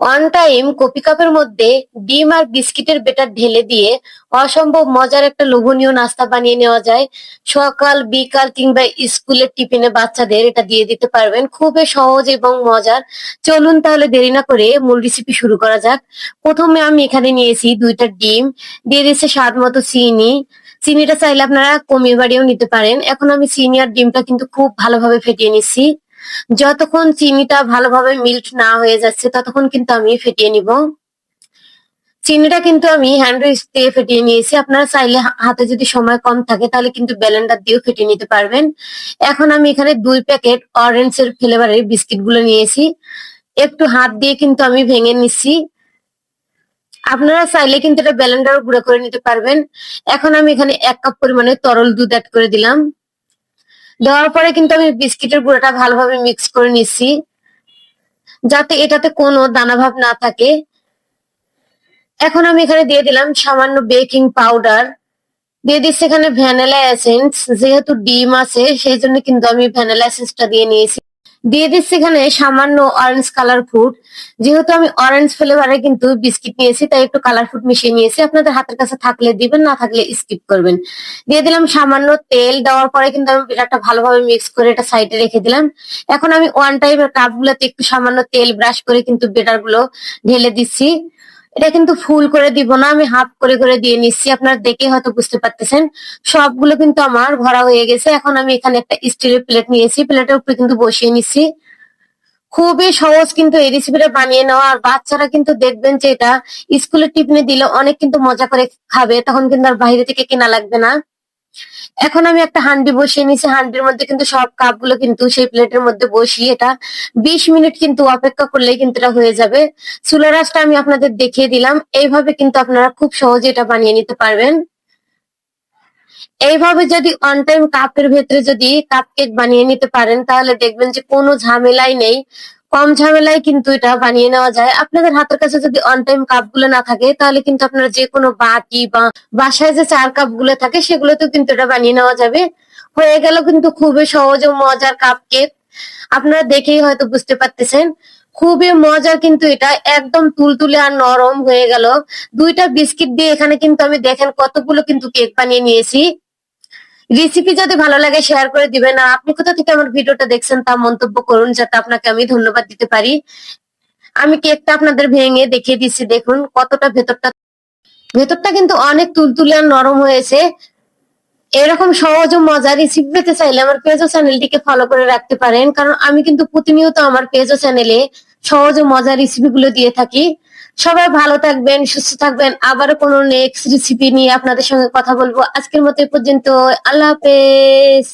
One time coffee কাপের মধ্যে ডিম আর বিস্কিটের বেটার ঢেলে দিয়ে অসম্ভব মজার একটা লোভনীয় নাস্তা বানিয়ে নেওয়া যায়। সকাল, বিকাল কিংবা স্কুলের টিফিনে বাচ্চাদের এটা দিয়ে দিতে পারবেন। খুবই সহজ এবং মজার। চলুন তাহলে দেরি না করে মূল রেসিপি শুরু করা যাক। প্রথমে আমি এখানে নিয়েছি দুইটা ডিম। দিয়ে দিচ্ছে স্বাদ মতো চিনি। চিনিটা চাইলে আপনারা কমিয়ে বাড়িয়েও নিতে পারেন। এখন আমি চিনি আর ডিমটা কিন্তু খুব ভালোভাবে ফেটিয়ে নিচ্ছি। যতক্ষণ চিনিটা ভালোভাবে মিল্ট না হয়ে যাচ্ছে, ততক্ষণ কিন্তু আমি ফেটিয়ে নিব। চিনিটা কিন্তু আমি হ্যান্ড উইচ দিয়ে ফেটিয়ে নিয়েছি। আপনারা চাইলে হাতে যদি সময় কম থাকে, তাহলে কিন্তু ব্লেন্ডার দিয়েও ফেটিয়ে নিতে পারবেন। এখন আমি এখানে দুই প্যাকেট অরেঞ্জ এর ফ্লেভারের বিস্কিটগুলো নিয়েছি। একটু হাত দিয়ে কিন্তু আমি ভেঙে নিচ্ছি। আপনারা চাইলে কিন্তু এটা ব্লেন্ডারও গুঁড়ো করে নিতে পারবেন। এখন আমি এখানে এক কাপ পরিমাণে তরল দুধ অ্যাড করে দিলাম। দেওয়ার পরে কিন্তু আমি বিস্কিটের গুঁড়াটা ভালোভাবে মিক্স করে নিচ্ছি। যাতে এটাতে কোনো দানা ভাব না থাকে। এখন আমি এখানে দিয়ে দিলাম সামান্য বেকিং পাউডার দিয়ে দিচ্ছি এখানে ভ্যানিলা এসেন্স যেহেতু ডিম আছে, সেই জন্য কিন্তু আমি ভ্যানিলা এসেন্সটা দিয়ে নিয়েছি। দিয়ে দিচ্ছি এখানে সামান্য অরেঞ্জ কালার ফুড যেহেতু আমি অরেঞ্জ ফ্লেভারে কিন্তু বিস্কিট নিয়েছি, তাই একটু কালার ফুড মিশিয়ে নিয়েছি। আপনাদের হাতের কাছে থাকলে দিবেন, না থাকলে স্কিপ করবেন। দিয়ে দিলাম সামান্য তেল দেওয়ার পরে কিন্তু আমি একটা ভালোভাবে মিক্স করে এটা সাইডে রেখে দিলাম। এখন আমি ওয়ান টাইমের কাপ গুলোতে একটু সামান্য তেল ব্রাশ করে কিন্তু বেটারগুলো ঢেলে দিচ্ছি। এটা কিন্তু ফুল করে দিব না, আমি হাফ করে করে দিয়ে নিচ্ছি। আপনার দেখে হয়তো বুঝতে পারতেছেন। সবগুলো কিন্তু আমার ভরা হয়ে গেছে। এখন আমি এখানে একটা স্টিলের প্লেট নিয়েছি। প্লেটের উপরে কিন্তু বসিয়ে নিচ্ছি। খুবই সহজ কিন্তু এই রেসিপিটা বানিয়ে নেওয়া। আর বাচ্চারা কিন্তু দেখবেন যে এটা স্কুলে টিফিনে দিলে অনেক কিন্তু মজা করে খাবে। তখন কিন্তু আর বাইরে থেকে কেনা লাগবে না। এখন আমি একটা হান্ডি বসিয়ে নিয়েছি। হান্ডির মধ্যে কিন্তু সব কাপগুলো কিন্তু সেই প্লেটের মধ্যে বসিয়ে এটা বিশ মিনিট কিন্তু অপেক্ষা করলেই কিন্তু এটা হয়ে যাবে। চুলা রাসটা আমি আপনাদের দেখিয়ে দিলাম। এইভাবে কিন্তু আপনারা খুব সহজে এটা বানিয়ে নিতে পারবেন। এইভাবে যদি অন টাইম কাপের ভেতরে যদি কাপ কেক বানিয়ে নিতে পারেন, তাহলে দেখবেন যে কোনো ঝামেলাই নেই। কম ঝামেলায় কিন্তু এটা বানিয়ে নেওয়া যায়। আপনাদের হাতের কাছে যদি অন টাইম কাপগুলো না থাকে, তাহলে কিন্তু আপনার যে কোনো বাটি বা বাসায় যে চার কাপগুলো থাকে, সেগুলোতেও কিন্তু এটা বানিয়ে নেওয়া যাবে। হয়ে গেল কিন্তু খুবই সহজ ও মজার কাপ কেক আপনারা দেখেই হয়তো বুঝতে পারতেছেন। খুবই মজার কিন্তু এটা, একদম তুলতুলে আর নরম হয়ে গেল। দুইটা বিস্কিট দিয়ে এখানে কিন্তু আমি দেখেন কতগুলো কিন্তু কেক বানিয়ে নিয়েছি। রেসিপি যদি ভালো লাগে শেয়ার করে দিবেন। আর আপনি কোথা থেকে আমার ভিডিওটা দেখছেন তা মন্তব্য করুন, যাতে আপনাকে আমি ধন্যবাদ দিতে পারি। আমি কেকটা আপনাদের ভেঙে দেখিয়ে দিচ্ছি, দেখুন কতটা ভেতরটা। ভেতরটা কিন্তু অনেক তুলতুলে আর নরম হয়েছে। এরকম সহজ ও মজার রেসিপি পেতে চাইলে আমার পেজ ও চ্যানেলটিকে ফলো করে রাখতে পারেন। কারণ আমি কিন্তু প্রতিনিয়ত আমার পেজ ও চ্যানেলে সহজ ও মজার রেসিপি গুলো দিয়ে থাকি। সবাই ভালো থাকবেন, সুস্থ থাকবেন। আবার কোনো নেক্সট রেসিপি নিয়ে আপনাদের সঙ্গে কথা বলব। আজকের মতো পর্যন্ত। আল্লাহ হাফেজ।